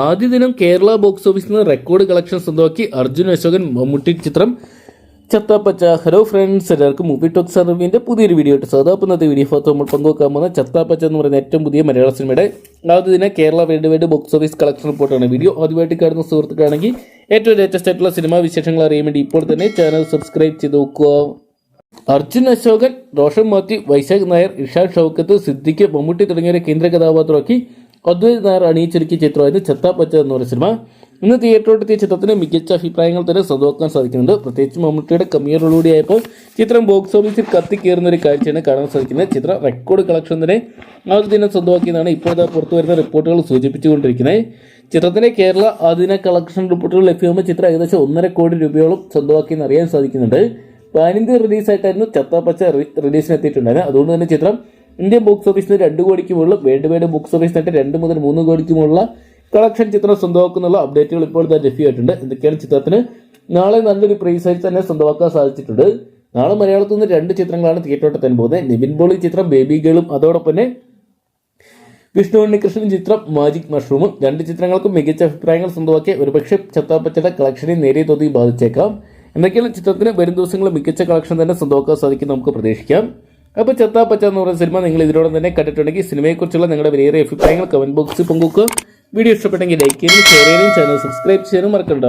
ആദ്യ ദിനം കേരള ബോക്സ് ഓഫീസിൽ നിന്ന് റെക്കോർഡ് കളക്ഷൻ സ്വന്തമാക്കി അർജുൻ അശോകൻ മമ്മൂട്ടി ചിത്രം. ചത്താപ്പച്ച ഹലോ ഫ്രണ്ട്സ് എല്ലാവർക്കും മൂവി ടോക്സ് അറിവിന്റെ പുതിയൊരു വീഡിയോ ഇട്ട് സാധാ ഇന്നത്തെ വീഡിയോ ഫോത്ത് നമ്മൾ പങ്കുവെക്കാൻ പോകുന്ന ചത്താപ്പച്ച എന്ന് പറയുന്ന ഏറ്റവും പുതിയ മലയാള സിനിമയുടെ ആദ്യ ദിന Kerala world wide box office collection റിപ്പോർട്ടാണ്. വീഡിയോ ആദ്യമായിട്ട് കാണുന്ന സുഹൃത്തുക്കാണെങ്കിൽ ഏറ്റവും ലേറ്റസ്റ്റ് ആയിട്ടുള്ള സിനിമാ വിശേഷങ്ങൾ അറിയാൻ വേണ്ടി ഇപ്പോൾ തന്നെ ചാനൽ സബ്സ്ക്രൈബ് ചെയ്ത് നോക്കുക. അർജുൻ അശോകൻ റോഷൻ മാത്യു വൈശാഖ് നായർ ഇഷാൻ ഷൗക്കത്ത് സിദ്ദിഖ് മമ്മൂട്ടി തുടങ്ങിയവരെ കേന്ദ്ര കഥാപാത്രമാക്കി അദ്വൈത് നായർ അണിയിച്ചൊരുക്കിയ ചിത്രമായിരുന്നു ചത്താപ്പച്ച എന്ന് പറയുന്ന സിനിമ. ഇന്ന് തിയേറ്ററിലെത്തിയ ചിത്രത്തിന് മികച്ച അഭിപ്രായങ്ങൾ തന്നെ സ്വന്തമാക്കാൻ സാധിക്കുന്നുണ്ട്. പ്രത്യേകിച്ച് മമ്മൂട്ടിയുടെ കമ്മിയറോടുകൂടിയായപ്പോൾ ചിത്രം ബോക്സ് ഓഫീസിൽ കത്തിക്കേറുന്ന ഒരു കാഴ്ചയാണ് കാണാൻ സാധിക്കുന്നത്. ചിത്രം റെക്കോർഡ് കളക്ഷൻ തന്നെ ആദ്യ ദിനം സ്വന്തമാക്കിയതാണ് ഇപ്പോഴത്തെ പുറത്തു വരുന്ന റിപ്പോർട്ടുകൾ സൂചിപ്പിച്ചുകൊണ്ടിരിക്കുന്നത്. ചിത്രത്തിന്റെ കേരള ആദ്യ കളക്ഷൻ റിപ്പോർട്ടുകൾ ലഭ്യമാകുമ്പോൾ ചിത്രം ഏകദേശം ഒന്നര കോടി രൂപയോളം സ്വന്തമാക്കിയെന്ന് അറിയാൻ സാധിക്കുന്നുണ്ട്. പാനിന്ത്യ റിലീസായിട്ടായിരുന്നു ചത്താപ്പച്ച റിലീസിനെത്തിയിട്ടുണ്ടായിരുന്നത് അതുകൊണ്ട് തന്നെ ചിത്രം ഇന്ത്യൻ ബോക്സ് ഓഫീസിന് രണ്ട് കോടിക്ക് മുകളിൽ വേൾഡ് വൈഡ് ബോക്സ് ഓഫീസ് നേട്ട് രണ്ട് മുതൽ മൂന്ന് കോടിക്ക് മുകളിലുള്ള കളക്ഷൻ ചിത്രം സ്വന്തമാക്കുന്നുള്ള അപ്ഡേറ്റുകൾ ഇപ്പോൾ തന്നെ ലഭ്യമായിട്ടുണ്ട്. എന്തൊക്കെയാണ് ചിത്രത്തിന്? നാളെ നല്ലൊരു പ്രൈസ് ആയി തന്നെ സ്വന്തമാക്കാൻ സാധിച്ചിട്ടുണ്ട്. നാളെ മലയാളത്തിൽ നിന്ന് രണ്ട് ചിത്രങ്ങളാണ് തിയേറ്ററോട്ടെത്താൻ പോകുന്നത്. നിവിൻ പോളി ചിത്രം ബേബി ഗേളും അതോടൊപ്പം തന്നെ വിഷ്ണു ഉണ്ണികൃഷ്ണൻ ചിത്രം മാജിക് മഷ്റൂമും. രണ്ട് ചിത്രങ്ങൾക്കും മികച്ച അഭിപ്രായങ്ങൾ സ്വന്തമാക്കിയ ഒരുപക്ഷെ ചത്താപ്പച്ചയുടെ കളക്ഷനെ നേരിയ തോതിൽ ബാധിച്ചേക്കാം. എന്തൊക്കെയാണ് ചിത്രത്തിന് വരും ദിവസങ്ങളിൽ മികച്ച കളക്ഷൻ തന്നെ സ്വന്തമാക്കാൻ സാധിക്കും നമുക്ക് പ്രതീക്ഷിക്കാം. അപ്പോൾ പച്ച എന്ന് പറയുന്ന സിനിമ നിങ്ങൾ ഇതിനോടൊപ്പം തന്നെ കണ്ടിട്ടുണ്ടെങ്കിൽ സിനിമയെക്കുറിച്ചുള്ള നിങ്ങളുടെ വിലയേറിയ അഭിപ്രായങ്ങൾ കമന്റ് ബോക്സിൽ പങ്കുവെക്കുക. വീഡിയോ ഇഷ്ടപ്പെട്ടെങ്കിൽ ലൈക്ക് ചെയ്യാനും ഷെയർ ചെയ്യാനും ചാനൽ സബ്സ്ക്രൈബ് ചെയ്യാനും മറക്കണ്ട.